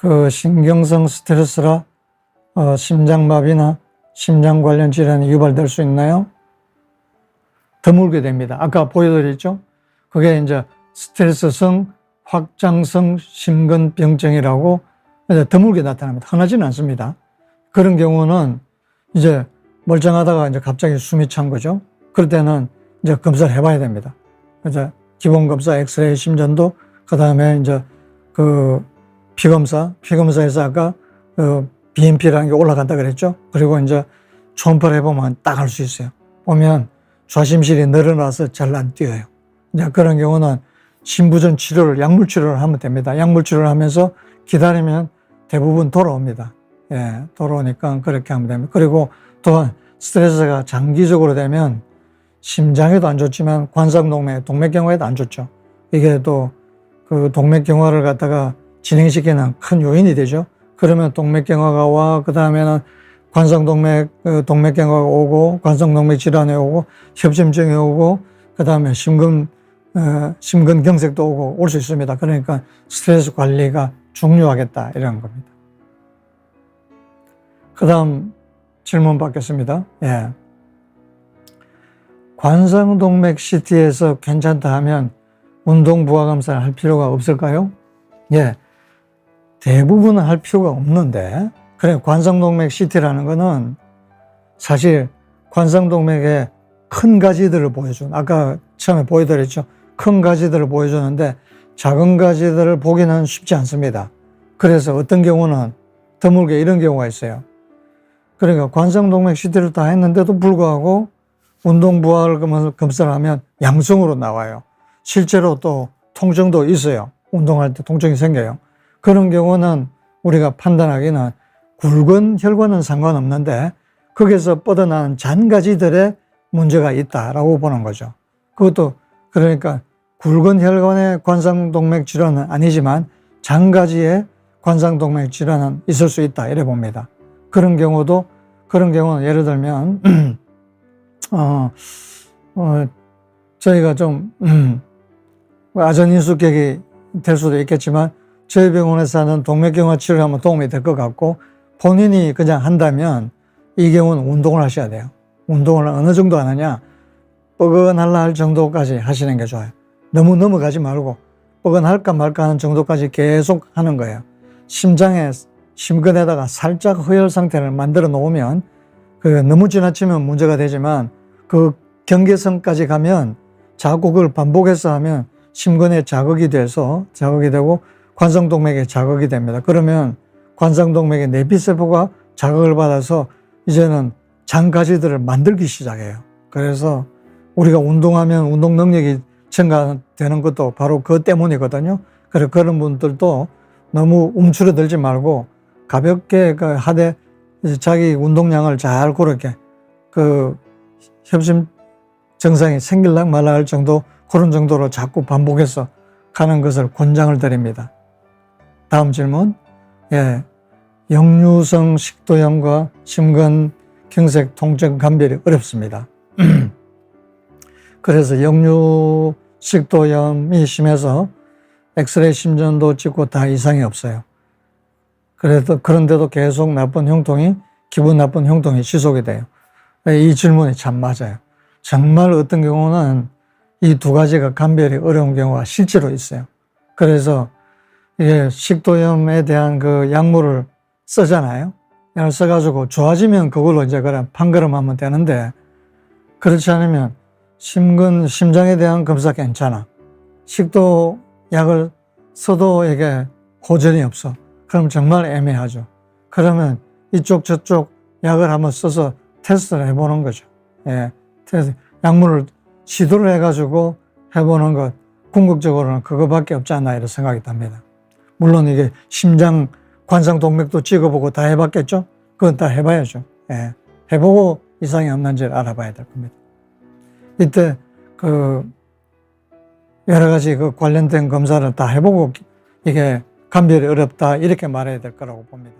그 신경성 스트레스라 어, 심장마비나 심장 관련 질환이 유발될 수 있나요? 드물게 됩니다. 아까 보여드렸죠? 그게 이제 스트레스성 확장성 심근병증이라고 이제 드물게 나타납니다. 흔하지는 않습니다. 그런 경우는 이제 멀쩡하다가 이제 갑자기 숨이 찬 거죠. 그럴 때는 이제 검사를 해봐야 됩니다. 이제 기본 검사, 엑스레이, 심전도, 그 다음에 이제 그 피검사, 피검사에서 아까 그 BNP라는 게 올라간다 그랬죠. 그리고 이제 초음파를 해보면 딱 알 수 있어요. 보면 좌심실이 늘어나서 잘 안 뛰어요. 이제 그런 경우는 신부전 치료를, 약물 치료를 하면 됩니다. 약물 치료를 하면서 기다리면 대부분 돌아옵니다. 예, 돌아오니까 그렇게 하면 됩니다. 그리고 또한 스트레스가 장기적으로 되면 심장에도 안 좋지만 관상동맥, 동맥경화에도 안 좋죠. 이게 또 그 동맥경화를 갖다가 진행시키는 큰 요인이 되죠. 그러면 동맥경화가 와, 그 다음에는 관상동맥, 그 동맥경화가 오고, 관상동맥 질환이 오고, 협심증이 오고, 그 다음에 심근, 어, 심근경색도 오고 올 수 있습니다. 그러니까 스트레스 관리가 중요하겠다, 이런 겁니다. 그 다음 질문 받겠습니다. 예. 관상동맥 CT에서 괜찮다 하면 운동 부하 검사를 할 필요가 없을까요? 예. 대부분은 할 필요가 없는데, 그래, 관상동맥 CT라는 거는 사실 관상동맥의 큰 가지들을 보여주는, 아까 처음에 보여드렸죠. 큰 가지들을 보여주는데 작은 가지들을 보기는 쉽지 않습니다. 그래서 어떤 경우는 드물게 이런 경우가 있어요. 그러니까 관상동맥 CT를 다 했는데도 불구하고 운동 부하를 검사를 하면 양성으로 나와요. 실제로 또 통증도 있어요. 운동할 때 통증이 생겨요. 그런 경우는 우리가 판단하기는 굵은 혈관은 상관없는데 거기서 뻗어나는 잔가지들의 문제가 있다라고 보는 거죠. 그것도 그러니까 굵은 혈관의 관상동맥 질환은 아니지만 잔가지의 관상동맥 질환은 있을 수 있다 이래 봅니다. 그런 경우도 그런 경우는 예를 들면 어, 어 저희가 좀 음, 아전인수격이 될 수도 있겠지만 저희 병원에서 하는 동맥경화 치료를 하면 도움이 될 것 같고 본인이 그냥 한다면 이 경우는 운동을 하셔야 돼요. 운동을 어느 정도 하느냐 뻐근할라 할 정도까지 하시는 게 좋아요. 너무 넘어가지 말고 뻐근할까 말까 하는 정도까지 계속 하는 거예요. 심장에 심근에다가 살짝 허혈 상태를 만들어 놓으면 그 너무 지나치면 문제가 되지만 그 경계선까지 가면 그걸 반복해서 하면 심근에 자극이 돼서 자극이 되고 관상동맥에 자극이 됩니다. 그러면 관상동맥의 내피세포가 자극을 받아서 이제는 장가지들을 만들기 시작해요. 그래서 우리가 운동하면 운동 능력이 증가되는 것도 바로 그 때문이거든요. 그래서 그런 분들도 너무 움츠러들지 말고 가볍게 그 하되 자기 운동량을 잘 그렇게 그 협심 증상이 생길락 말라 할 정도 그런 정도로 자꾸 반복해서 가는 것을 권장을 드립니다. 다음 질문. 예. 역류성 식도염과 심근 경색 통증 감별이 어렵습니다. 그래서 역류 식도염이 심해서 엑스레이 심전도 찍고 다 이상이 없어요. 그래도 그런데도 계속 나쁜 형통이 기분 나쁜 형통이 지속이 돼요. 이 질문이 참 맞아요. 정말 어떤 경우는 이 두 가지가 감별이 어려운 경우가 실제로 있어요. 그래서 이게 식도염에 대한 그 약물을 쓰잖아요. 약을 써가지고 좋아지면 그걸로 이제 그냥 판가름하면 되는데 그렇지 않으면 심근, 심장에 대한 검사 괜찮아. 식도 약을 써도 이게 호전이 없어. 그럼 정말 애매하죠. 그러면 이쪽 저쪽 약을 한번 써서 테스트를 해보는 거죠. 예, 테스트. 약물을 시도를 해가지고 해보는 것, 궁극적으로는 그거밖에 없지 않나 이런 생각이 듭니다. 물론 이게 심장 관상동맥도 찍어보고 다 해봤겠죠? 그건 다 해봐야죠. 예, 해보고 이상이 없는지를 알아봐야 될 겁니다. 이때 그 여러 가지 그 관련된 검사를 다 해보고 이게 감별이 어렵다 이렇게 말해야 될 거라고 봅니다.